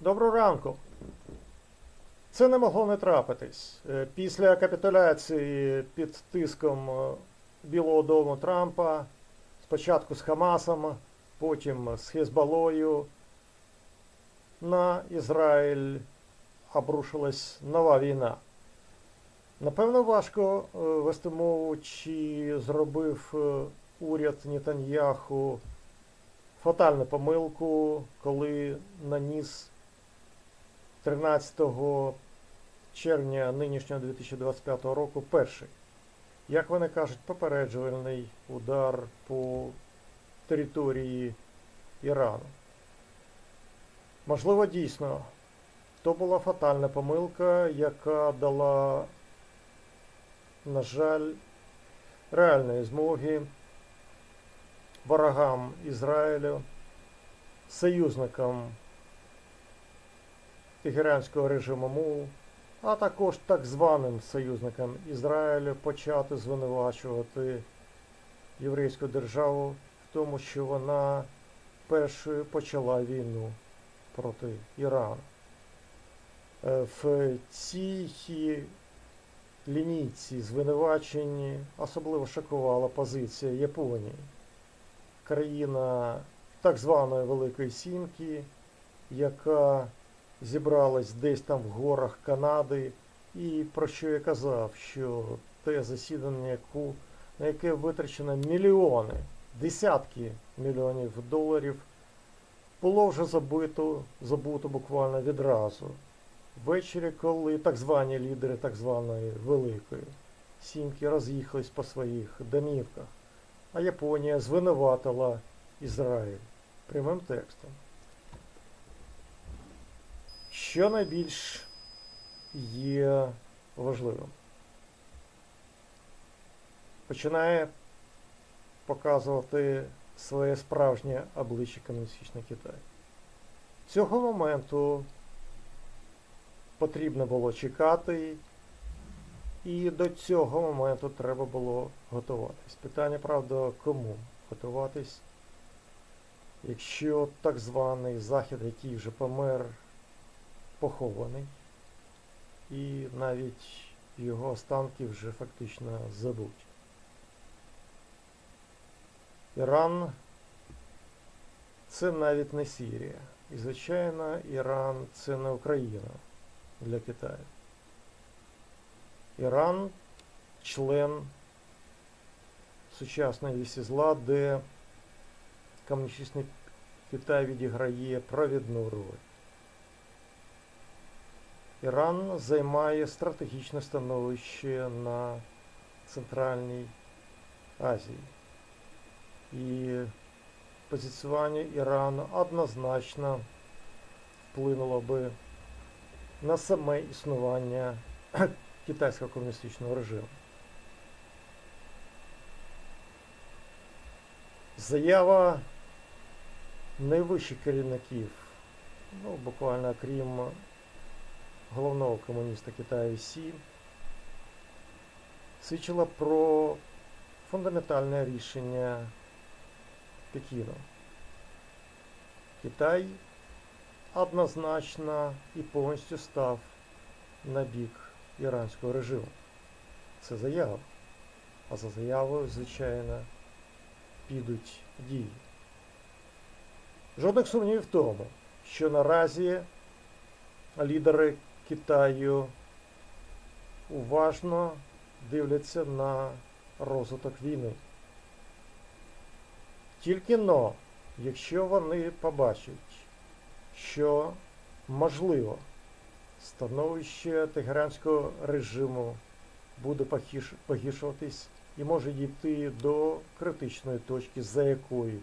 Доброго ранку. Це не могло не трапитись. Е, Після капітуляції під тиском е, Білого Дому Трампа, спочатку з Хамасом, потім з Хезбалою, на Ізраїль обрушилась нова війна. Напевно, важко е, вести мову, чи зробив уряд Нетаньяху фатальну помилку, коли наніс 13 червня нинішнього 2025 року перший, як вони кажуть, попереджувальний удар по території Ірану. Можливо, дійсно, то була фатальна помилка, яка дала, на жаль, реальної змоги ворогам Ізраїлю, союзникам тегеранського режиму МУ, а також так званим союзникам Ізраїлю почати звинувачувати єврейську державу в тому, що вона першою почала війну проти Ірану. Е, В цій лінійці звинувачень особливо шокувала позиція Японії країна так званої Великої Сімки, яка зібралась десь там в горах Канади, і про що я казав, що те засідання, яку, на яке витрачено мільйони, десятки мільйонів доларів, було вже забито, забуто буквально відразу. Ввечері, коли так звані лідери так званої Великої Сімки роз'їхались по своїх домівках а Японія звинуватила Ізраїль прямим текстом. Що найбільш є важливим? Починає показувати своє справжнє обличчя комуністичний Китай. Цього моменту потрібно було чекати, і до цього моменту треба було готуватись. Питання, правда, кому готуватись, якщо так званий захід, який вже помер, похований, і навіть його останки вже фактично забуті. Іран це навіть не Сірія. І, звичайно, Іран це не Україна для Китаю. Іран член сучасної вісі зла, де комуністичний Китай відіграє провідну роль. Іран займає стратегічне становище на Центральній Азії. І позиціювання Ірану однозначно вплинуло би на саме існування китайського комуністичного режиму. Заява найвищих керівників, ну, буквально крім головного комуніста Китаю Сі, свідчила про фундаментальне рішення Пекіну. Китай однозначно і повністю став на бік іранського режиму. Це заява. А за заявою, звичайно, підуть дії. Жодних сумнівів в тому, що наразі лідери Китаю уважно дивляться на розвиток війни. Тільки но, якщо вони побачать, що можливо становище тегеранського режиму буде погіршуватись і може дійти до критичної точки, за якою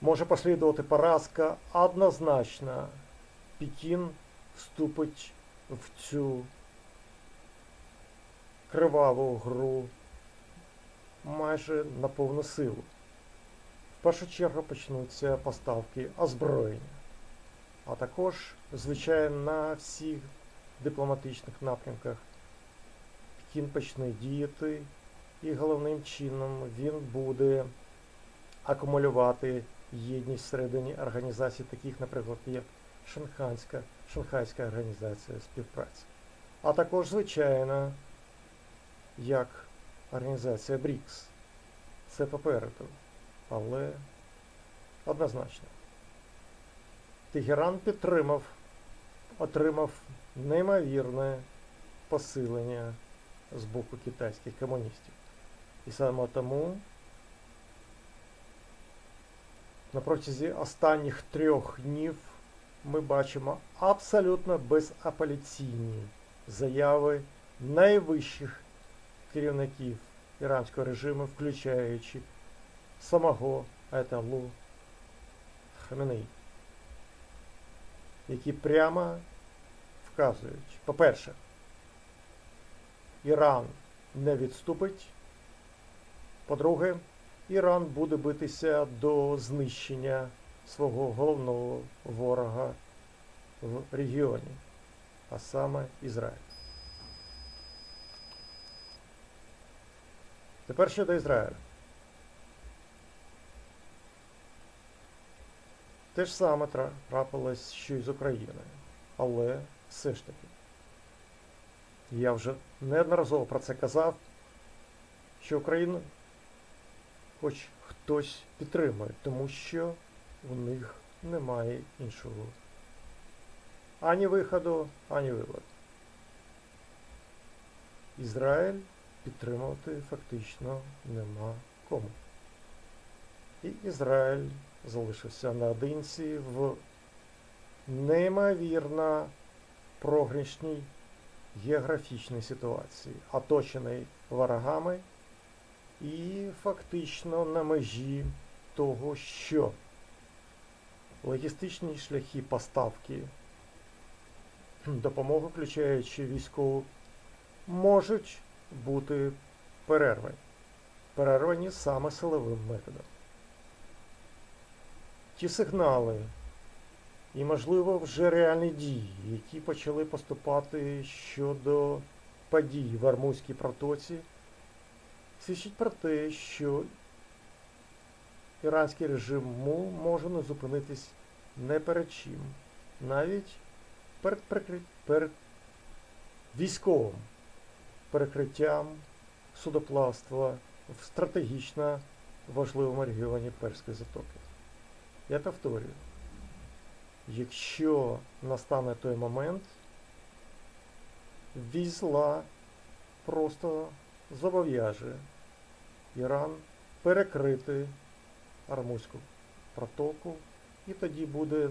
може послідувати поразка, однозначно Пекін вступить в цю криваву гру майже на повну силу. В першу чергу почнуться поставки озброєння а також, звичайно, на всіх дипломатичних напрямках Пекін почне діяти, і головним чином він буде акумулювати єдність всередині організацій, таких, наприклад, як Шанхайська, Шанхайська організація співпраці. А також, звичайно, як організація БРІКС. Це попереду. Але однозначно. Тегеран підтримав, отримав неймовірне посилення з боку китайських комуністів. І саме тому на протязі останніх трьох днів ми бачимо абсолютно безапеляційні заяви найвищих керівників іранського режиму, включаючи самого Айталу Хаменеї, які прямо вказують, по-перше, Іран не відступить. По-друге, Іран буде битися до знищення свого головного ворога в регіоні, а саме Ізраїль. Тепер щодо Ізраїля. Те ж саме трапилось, що й з Україною. Але все ж таки, я вже неодноразово про це казав, що Україну хоч хтось підтримує, тому що у них немає іншого ані виходу, ані виводу. Ізраїль підтримувати фактично нема кому. І Ізраїль залишився наодинці в неймовірно програшній географічній ситуації, оточений ворогами і фактично на межі того, що логістичні шляхи поставки допомоги, включаючи військову, можуть бути перервані. Перервані саме силовим методом. Ті сигнали і, можливо, вже реальні дії, які почали поступати щодо подій в Армузькій протоці, свідчить про те, що іранський режим може не зупинитись не перед чим, навіть перед, прикри- перед військовим перекриттям судоплавства в стратегічно важливому регіоні Перської затоки. Я повторюю, якщо настане той момент, візла просто зобов'яже Іран перекрити Армузьку протоку, і тоді буде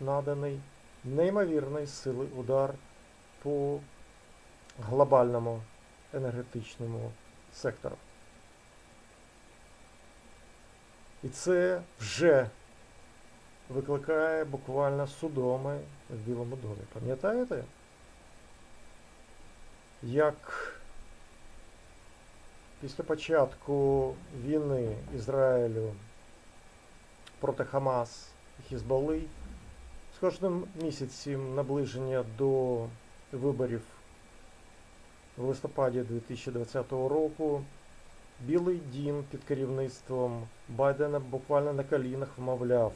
наданий неймовірний сили удар по глобальному енергетичному сектору. І це вже викликає буквально судоми в Білому домі. Пам'ятаєте? Як після початку війни Ізраїлю проти Хамас і з кожним місяцем наближення до виборів в листопаді 2020 року Білий дім під керівництвом Байдена буквально на колінах вмовляв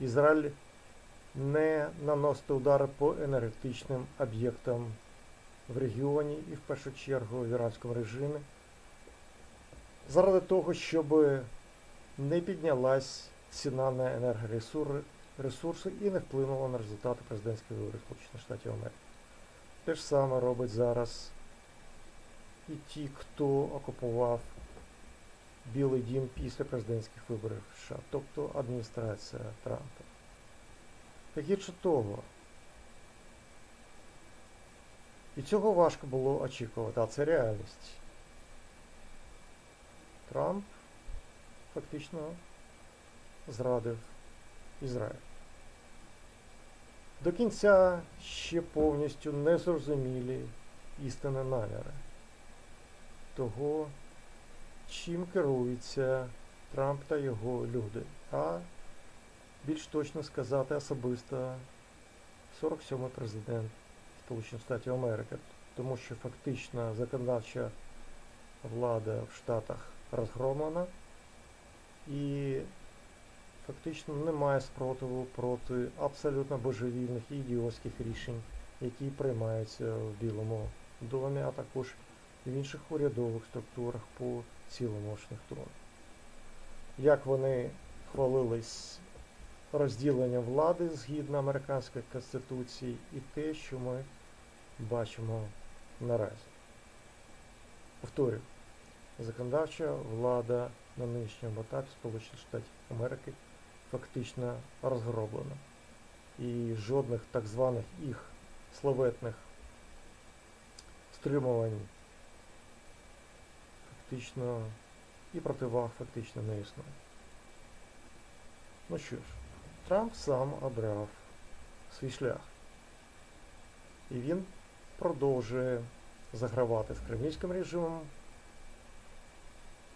Ізраїль не наносити удари по енергетичним об'єктам в регіоні і в першу чергу в іранському режимі, заради того, щоб не піднялась ціна на енергоресурси і не вплинула на результати президентських виборів Сполучених Штатів Америки. Те ж саме робить зараз і ті, хто окупував Білий дім після президентських виборів США, тобто адміністрація Трампа. Так гірше того. І цього важко було очікувати, а це реальність. Трамп фактично зрадив Ізраїль. До кінця ще повністю не зрозумілі істинні наміри того, чим керується Трамп та його люди. А більш точно сказати особисто 47-й президент Сполучених Штатів Америки, тому що фактично законодавча влада в Штатах розгромлена, і фактично немає спротиву проти абсолютно божевільних і ідіотських рішень, які приймаються в Білому домі, а також в інших урядових структурах по цілому Вашингтону. Як вони хвалились розділенням влади згідно американської конституції і те, що ми бачимо наразі. Повторюю, законодавча влада на нинішньому етапі Сполучених Штатів Америки фактично розгроблена. І жодних так званих їх славетних стримувань фактично і противаг фактично не існує. Ну що ж, Трамп сам обрав свій шлях. І він продовжує загравати з кремлівським режимом,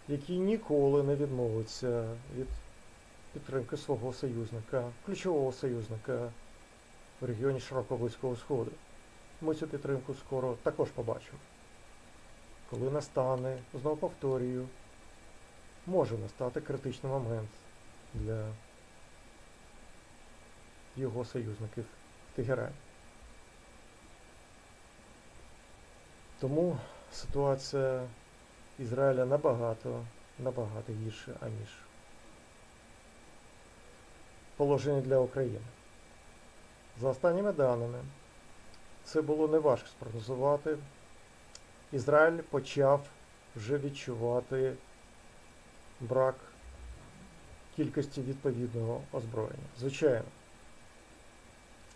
який ніколи не відмовиться від підтримки свого союзника, ключового союзника в регіоні Широкого Близького Сходу. Ми цю підтримку скоро також побачимо. Коли настане, знову повторюю, може настати критичний момент для його союзників в Тегерані. Тому ситуація Ізраїля набагато, набагато гірша, аніж положення для України. За останніми даними, це було неважко спрогнозувати. Ізраїль почав вже відчувати брак кількості відповідного озброєння. Звичайно,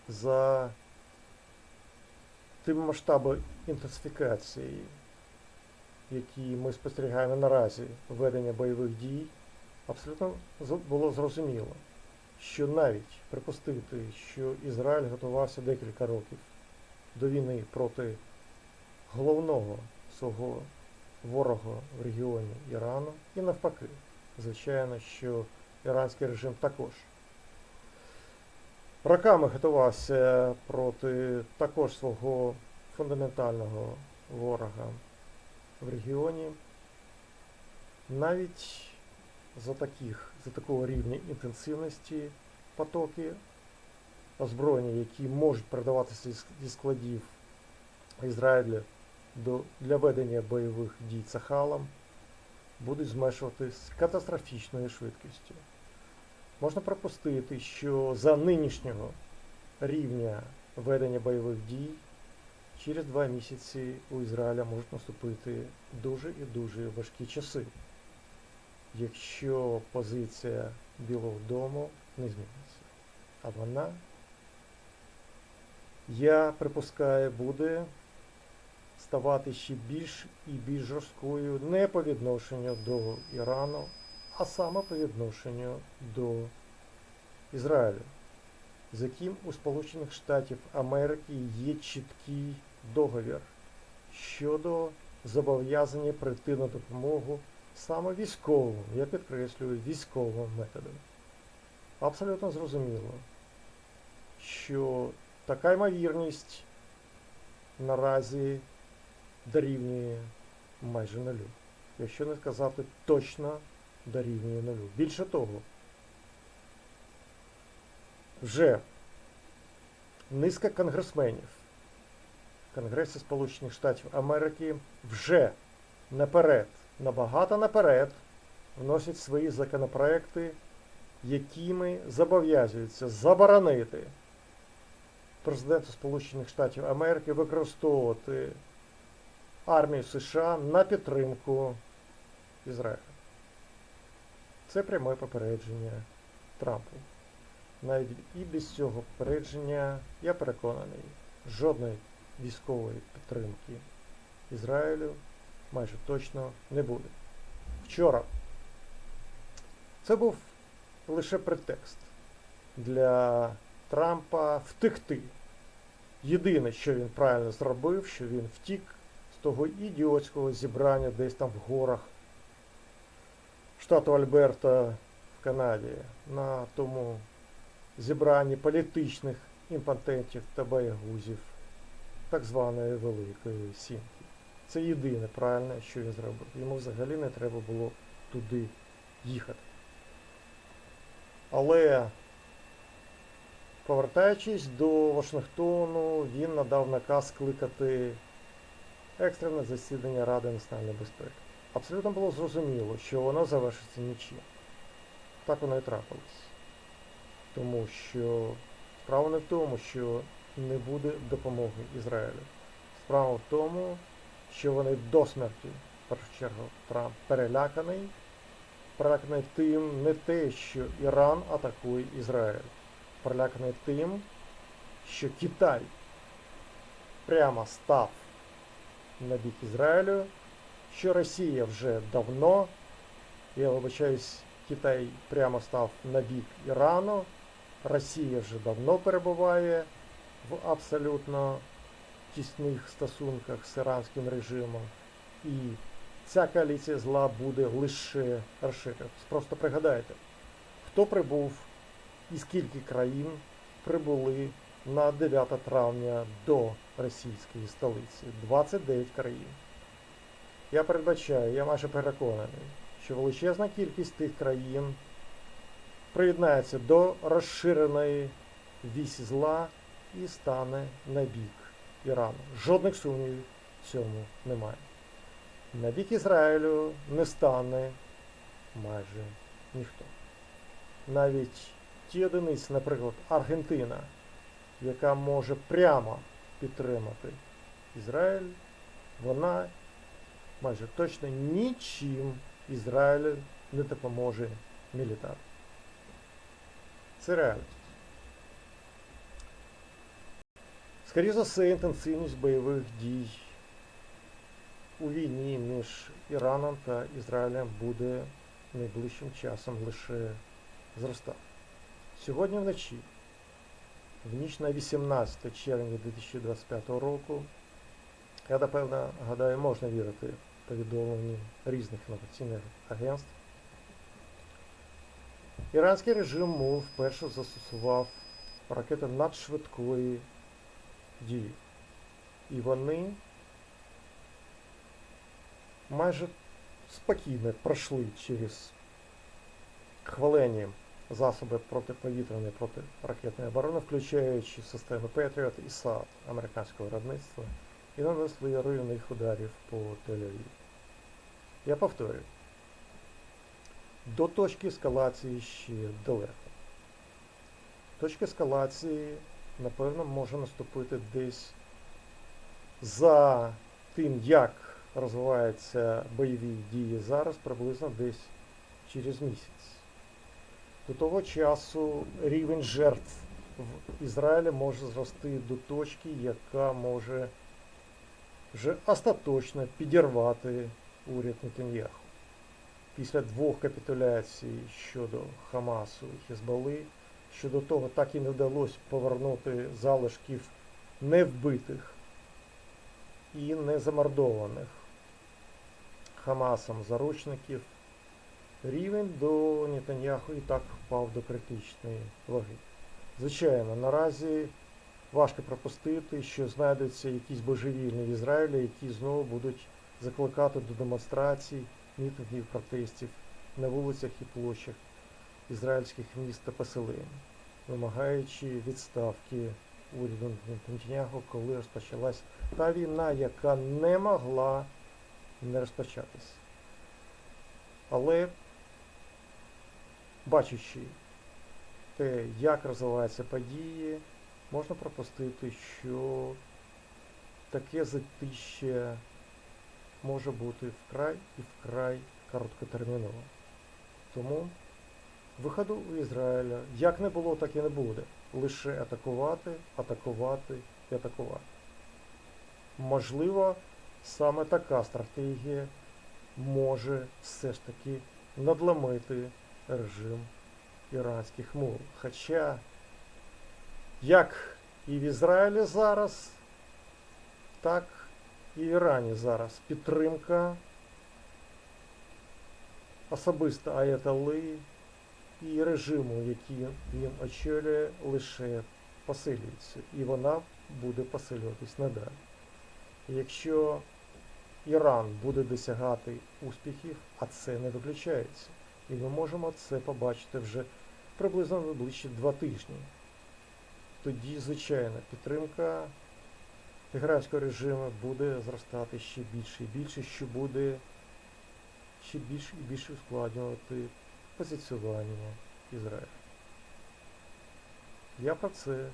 за тим масштабом інтенсифікації, які ми спостерігаємо наразі ведення бойових дій, абсолютно було зрозуміло, що навіть припустити, що Ізраїль готувався декілька років до війни проти головного свого ворога в регіоні Ірану і навпаки, звичайно, що іранський режим також. Роками готувався проти також свого фундаментального ворога в регіоні. Навіть за таких, за такого рівня інтенсивності потоки озброєння, які можуть передаватися зі складів Ізраїля до, для ведення бойових дій Цахалом, будуть змешувати з катастрофічною швидкістю. Можна припустити, що за нинішнього рівня ведення бойових дій через два місяці у Ізраїля можуть наступити дуже і дуже важкі часи, якщо позиція Білого Дому не зміниться. А вона, я припускаю, буде ставати ще більш і більш жорсткою не по відношенню до Ірану, а саме по відношенню до Ізраїлю, з яким у Сполучених Штатів Америки є чіткий договір щодо зобов'язання прийти на допомогу саме військовим, я підкреслюю, військовим методом. Абсолютно зрозуміло, що така ймовірність наразі дорівнює майже нулю. Якщо не сказати точно дорівнює нулю. Більше того, вже низка конгресменів Конгресі Сполучених Штатів Америки вже наперед, набагато наперед вносять свої законопроекти, якими зобов'язуються заборонити президенту Сполучених Штатів Америки використовувати армію США на підтримку Ізраїля. Це пряме попередження Трампу. Навіть і без цього попередження, я переконаний, жодної військової підтримки Ізраїлю майже точно не буде. Вчора це був лише претекст для Трампа втекти. Єдине, що він правильно зробив, що він втік з того ідіотського зібрання десь там в горах штату Альберта в Канаді на тому зібранні політичних імпотентів та боягузів так званої Великої Сімки. Це єдине правильне, що він зробив. Йому взагалі не треба було туди їхати. Але повертаючись до Вашингтону, він надав наказ скликати екстрене засідання Ради національної безпеки. Абсолютно було зрозуміло, що воно завершиться нічим. Так воно і трапилось. Тому що справа не в тому, що не буде допомоги Ізраїлю. Справа в тому, що вони до смерті, в першу чергу, Трамп переляканий, переляканий тим не те, що Іран атакує Ізраїль, переляканий тим, що Китай прямо став на бік Ізраїлю, що Росія вже давно, я вибачаюсь, Китай прямо став на бік Ірану, Росія вже давно перебуває в абсолютно тісних стосунках з іранським режимом. І ця коаліція зла буде лише розширюватися. Просто пригадайте, хто прибув і скільки країн прибули на 9 травня до російської столиці. 29 країн. Я передбачаю, я майже переконаний, що величезна кількість тих країн приєднається до розширеної вісі зла і стане на бік Ірану. Жодних сумнівів в цьому немає. На бік Ізраїлю не стане майже ніхто. Навіть ті одиниці, наприклад, Аргентина, яка може прямо підтримати Ізраїль, вона майже точно нічим Ізраїлю не допоможе мілітарно. Це реальність. Скоріше за все, інтенсивність бойових дій у війні між Іраном та Ізраїлем буде найближчим часом лише зростати. Сьогодні вночі, в ніч на 18 червня 2025 року, я напевно гадаю, можна вірити повідомленню різних інформаційних агентств. Іранський режим МУЛ вперше застосував ракети надшвидкої дії. І вони майже спокійно пройшли через хвалені засоби протиповітряної протиракетної оборони, включаючи системи Patriot і САД американського виробництва, і нанесли руйнівних ударів по Тель-Авіву. Я повторюю, до точки ескалації ще далеко. Точка ескалації, напевно, може наступити десь за тим, як розвиваються бойові дії зараз, приблизно десь через місяць. До того часу рівень жертв в Ізраїлі може зрости до точки, яка може вже остаточно підірвати уряд Нетаньяху. Після двох капітуляцій щодо Хамасу і Хезболи, щодо того так і не вдалося повернути залишків невбитих і не замордованих Хамасом заручників, рівень до Нетаньяху і так впав до критичної ваги. Звичайно, наразі важко пропустити, що знайдуться якісь божевільні в Ізраїлі, які знову будуть закликати до демонстрацій, мітингів, протестів на вулицях і площах ізраїльських міст та поселень, вимагаючи відставки уряду Нетаньяху, коли розпочалась та війна, яка не могла не розпочатись. Але бачачи те, як розвиваються події, можна пропустити, що таке затище може бути вкрай і вкрай короткотерміново. Тому виходу у Ізраїля як не було, так і не буде. Лише атакувати, атакувати і атакувати. Можливо, саме така стратегія може все ж таки надломити режим іранських мов. Хоча, як і в Ізраїлі зараз, так і в Ірані зараз підтримка особисто Аятали і режиму, який він очолює, лише посилюється. І вона буде посилюватись надалі. Якщо Іран буде досягати успіхів, а це не виключається. І ми можемо це побачити вже приблизно найближчі два тижні. Тоді, звичайно, підтримка ізраїльського режиму буде зростати ще більше і більше, що буде ще більше і більше ускладнювати позиціонування Ізраїля. Я про це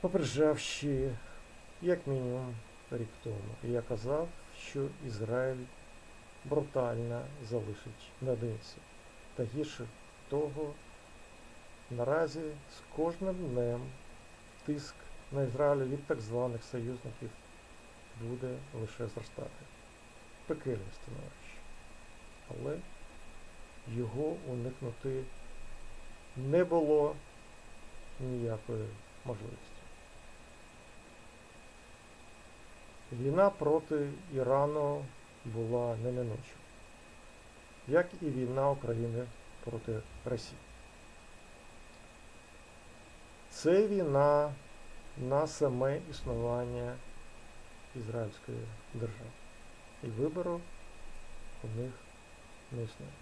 попереджав ще як мінімум рік тому. І я казав, що Ізраїль брутально залишить наодинці. Та гірше того, наразі з кожним днем тиск на Ізраїль від так званих союзників буде лише зростати. Пекельне становище. Але його уникнути не було ніякої можливості. Війна проти Ірану була неминуча, як і війна України проти Росії. Це війна на саме існування Ізраїльської держави. І вибору у них не існує.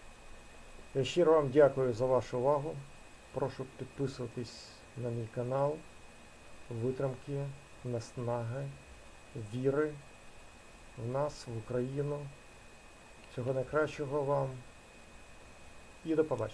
Я щиро вам дякую за вашу увагу. Прошу підписуватись на мій канал, витримки, наснаги, віри в нас, в Україну. Всього найкращого вам і до побачення.